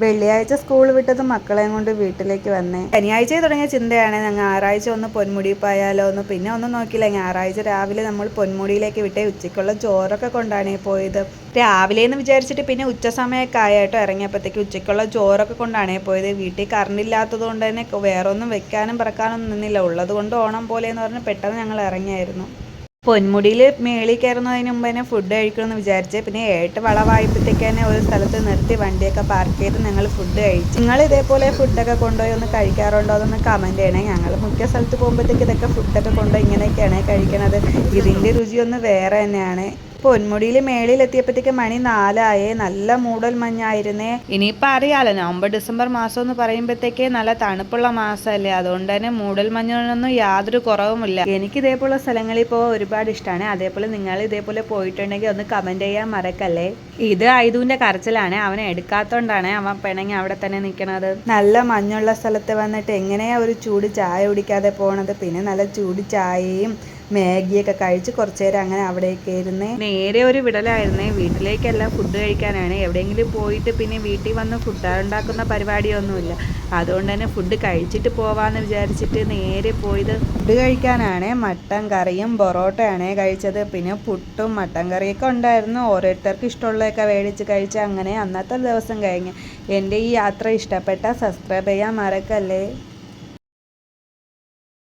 വെള്ളിയാഴ്ച സ്കൂൾ വിട്ടത് മക്കളെയും കൊണ്ട് വീട്ടിലേക്ക് വന്നേ. ശനിയാഴ്ച തുടങ്ങിയ ചിന്തയാണ് ഞങ്ങൾ ഞായറാഴ്ച ഒന്ന് പൊന്മുടി പോയാലോ ഒന്ന് പിന്നെ ഒന്നും നോക്കില്ല ഞായറാഴ്ച രാവിലെ നമ്മൾ പൊന്മുടിയിലേക്ക് വിട്ടേ. ഉച്ചയ്ക്കുള്ള ചോറൊക്കെ കൊണ്ടാണ് പോയത്. രാവിലെ എന്ന് വിചാരിച്ചിട്ട് പിന്നെ ഉച്ച സമയമൊക്കെ ആയിട്ടോ ഇറങ്ങിയപ്പോഴത്തേക്ക് ഉച്ചയ്ക്കുള്ള ചോറൊക്കെ കൊണ്ടാണ് പോയത്. വീട്ടിൽ കറണ്ട് ഇല്ലാത്തത് കൊണ്ട് തന്നെ വേറെ ഒന്നും വെക്കാനും പറക്കാനൊന്നും നിന്നില്ല. ഉള്ളത് കൊണ്ട് ഓണം പോലെ എന്ന് പറഞ്ഞ് പെട്ടെന്ന് ഞങ്ങൾ ഇറങ്ങിയായിരുന്നു. പൊന്മുടിയിൽ മേളിൽ കയറുന്നതിന് മുമ്പ് തന്നെ ഫുഡ് കഴിക്കണമെന്ന് വിചാരിച്ച് പിന്നെ ഏട്ട് വളവായപ്പോഴത്തേക്ക് തന്നെ ഒരു സ്ഥലത്ത് നിർത്തി വണ്ടിയൊക്കെ പാർക്ക് ചെയ്ത് ഞങ്ങൾ ഫുഡ് കഴിച്ചു. നിങ്ങൾ ഇതേപോലെ ഫുഡൊക്കെ കൊണ്ടുപോയി ഒന്ന് കഴിക്കാറുണ്ടോ എന്നൊന്ന് കമന്റ് ചെയ്യണേ. ഞങ്ങൾ മുഖ്യ സ്ഥലത്ത് പോകുമ്പോഴത്തേക്ക് ഇതൊക്കെ ഫുഡൊക്കെ കൊണ്ടുപോയി ഇങ്ങനെയൊക്കെയാണ് കഴിക്കണത്. ഇതിന്റെ രുചിയൊന്ന് വേറെ തന്നെയാണ്. പൊന്മുടിയിൽ മേളിലെത്തിയപ്പോഴത്തേക്ക് മണി നാലായേ. നല്ല മൂടൽ മഞ്ഞായിരുന്നേ. ഇനിയിപ്പോൾ അറിയാലോ നവംബർ ഡിസംബർ മാസം എന്ന് പറയുമ്പോഴത്തേക്ക് നല്ല തണുപ്പുള്ള മാസമല്ലേ. അതുകൊണ്ട് തന്നെ മൂടൽ മഞ്ഞിനൊന്നും യാതൊരു കുറവുമില്ല. എനിക്ക് ഇതേപോലെ സ്ഥലങ്ങളിൽ പോകാൻ ഒരുപാട് ഇഷ്ടമാണ് അതേപോലെ നിങ്ങൾ ഇതേപോലെ പോയിട്ടുണ്ടെങ്കിൽ ഒന്ന് കമന്റ് ചെയ്യാൻ മറക്കല്ലേ. ഇത് ഐതുവിന്റെ കരച്ചിലാണ്. അവനെ എടുക്കാത്തോണ്ടാണ് അവൻ പെണങ്ങി അവിടെ തന്നെ നിൽക്കണത്. നല്ല മഞ്ഞുള്ള സ്ഥലത്ത് വന്നിട്ട് എങ്ങനെയാ ഒരു ചൂട് ചായ കുടിക്കാതെ പോണത്? പിന്നെ നല്ല ചൂട് ചായയും മാഗിയൊക്കെ കഴിച്ച് കുറച്ചു നേരം അങ്ങനെ അവിടേക്ക് ഇരുന്ന് നേരെ ഒരു വിടലായിരുന്നേ. വീട്ടിലേക്കല്ല ഫുഡ് കഴിക്കാനാണ്. എവിടെയെങ്കിലും പോയിട്ട് പിന്നെ വീട്ടിൽ വന്ന് ഫുഡ് ഉണ്ടാക്കുന്ന പരിപാടിയൊന്നുമില്ല. അതുകൊണ്ട് തന്നെ ഫുഡ് കഴിച്ചിട്ട് പോവാന്ന് വിചാരിച്ചിട്ട് നേരെ പോയത് ഫുഡ് കഴിക്കാനാണ്. മട്ടൻ കറിയും പൊറോട്ടയാണ് കഴിച്ചത്. പിന്നെ പുട്ടും മട്ടൻ കറിയൊക്കെ ഉണ്ടായിരുന്നു. ഓരോരുത്തർക്ക് ഇഷ്ടമുള്ളതൊക്കെ മേടിച്ച് കഴിച്ച് അങ്ങനെ അന്നത്തെ ദിവസം കഴിഞ്ഞ്. എന്റെ ഈ യാത്ര ഇഷ്ടപ്പെട്ട സബ്സ്ക്രൈബ് ചെയ്യാൻ മറക്കല്ലേ?